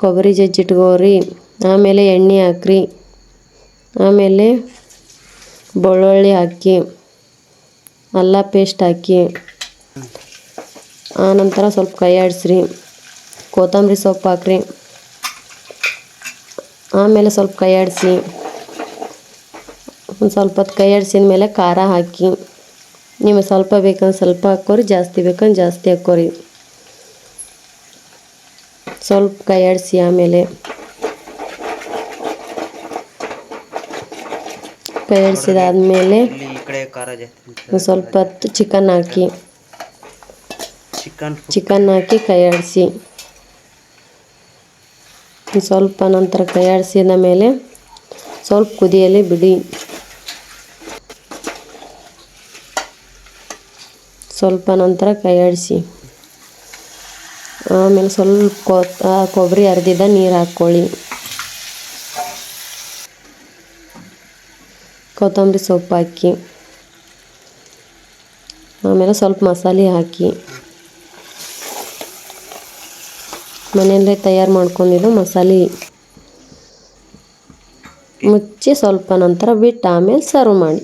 ಕೊಬ್ಬರಿ ಜಜ್ಜಿಟ್ಕೋರಿ, ಆಮೇಲೆ ಎಣ್ಣೆ ಹಾಕ್ರಿ, ಆಮೇಲೆ ಬೆಳ್ಳುಳ್ಳಿ ಹಾಕಿ, ಅಲ್ಲ ಪೇಸ್ಟ್ ಹಾಕಿ ಆನಂತರ ಸ್ವಲ್ಪ ಕೈ ಆಡಿಸ್ರಿ, ಕೊತ್ತಂಬರಿ ಸೊಪ್ಪು ಹಾಕ್ರಿ, ಆಮೇಲೆ ಸ್ವಲ್ಪ ಕೈ ಆಡಿಸಿ ಒಂದು ಸ್ವಲ್ಪ ಹೊತ್ತು ಕೈ ಆಡಿಸಿದ ಮೇಲೆ ಖಾರ ಹಾಕಿ, ನಿಮಗೆ ಸ್ವಲ್ಪ ಬೇಕಂದ್ರೆ ಸ್ವಲ್ಪ ಹಾಕ್ಕೋರಿ, ಜಾಸ್ತಿ ಬೇಕಂದ್ರೆ ಜಾಸ್ತಿ ಹಾಕ್ಕೋರಿ. ಸ್ವಲ್ಪ ಕೈ ಆಡಿಸಿ ಆಮೇಲೆ ಕೈ ಆಡಿಸಿದಾದ್ಮೇಲೆ ಸ್ವಲ್ಪ ಹೊತ್ತು ಚಿಕನ್ ಹಾಕಿ. ಚಿಕನ್ ಹಾಕಿ ಕೈ ಆಡಿಸಿ ಸ್ವಲ್ಪ ನಂತರ ಕೈ ಆಡಿಸಿದ ಮೇಲೆ ಸ್ವಲ್ಪ ಕುದಿಯಲಿ ಬಿಡಿ. ಸ್ವಲ್ಪ ನಂತರ ಕೈ ಆಡಿಸಿ ಆಮೇಲೆ ಸ್ವಲ್ಪ ಕೊಬ್ಬರಿ ಅರ್ದಿದ್ದ ನೀರು ಹಾಕ್ಕೊಳ್ಳಿ ಕೊತ್ತಂಬರಿ ಸೊಪ್ಪು ಹಾಕಿ. ಆಮೇಲೆ ಸ್ವಲ್ಪ ಮಸಾಲೆ ಹಾಕಿ. ಮನೆಯಲ್ಲೇ ತಯಾರು ಮಾಡ್ಕೊಂಡಿದ್ದು ಮಸಾಲೆ. ಮುಚ್ಚಿ ಸ್ವಲ್ಪ ನಂತರ ಬಿಟ್ಟು ಆಮೇಲೆ ಸರ್ವ್ ಮಾಡಿ.